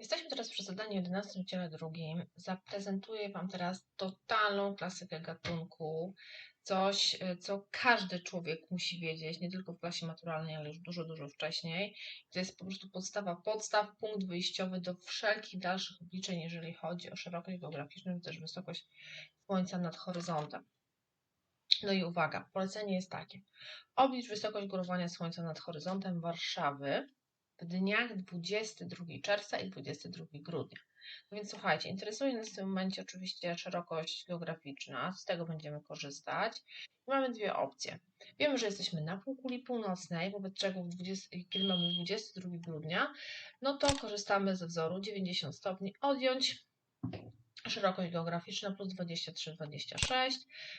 Jesteśmy teraz przy zadaniu 11 w dziale drugim. Zaprezentuję Wam teraz totalną klasykę gatunku. Coś, y, co każdy człowiek musi wiedzieć, nie tylko w klasie maturalnej, ale już dużo, dużo wcześniej. To jest po prostu podstawa podstaw, punkt wyjściowy do wszelkich dalszych obliczeń, jeżeli chodzi o szerokość geograficzną, czy też wysokość Słońca nad horyzontem. No i uwaga, polecenie jest takie. Oblicz wysokość górowania Słońca nad horyzontem Warszawy w dniach 22 czerwca i 22 grudnia. No więc słuchajcie, interesuje nas w tym momencie oczywiście szerokość geograficzna, z tego będziemy korzystać. Mamy dwie opcje. Wiemy, że jesteśmy na półkuli północnej, wobec czego w 20, kiedy mamy 22 grudnia, no to korzystamy ze wzoru 90 stopni odjąć szerokość geograficzna plus 23, 26,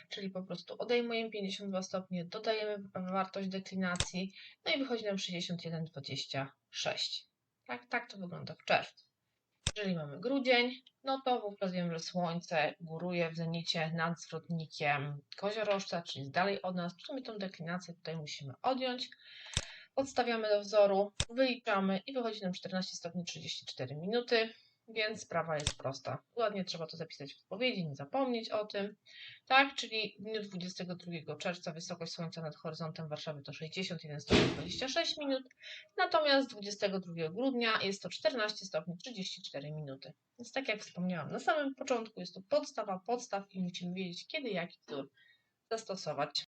czyli po prostu odejmujemy 52 stopnie, dodajemy wartość deklinacji, no i wychodzi nam 61, 26. Tak, tak to wygląda w czerwcu. Jeżeli mamy grudzień, no to wówczas wiemy, że Słońce góruje w zenicie nad zwrotnikiem koziorożca, czyli dalej od nas, przy czym tą deklinację tutaj musimy odjąć. Podstawiamy do wzoru, wyliczamy i wychodzi nam 14 stopni 34 minuty. Więc sprawa jest prosta. Ładnie trzeba to zapisać w odpowiedzi, nie zapomnieć o tym. Tak, czyli w dniu 22 czerwca wysokość Słońca nad horyzontem Warszawy to 61 stopni 26 minut, natomiast 22 grudnia jest to 14 stopni 34 minuty. Więc tak jak wspomniałam na samym początku, jest to podstawa podstaw i musimy wiedzieć, kiedy jaki wzór zastosować.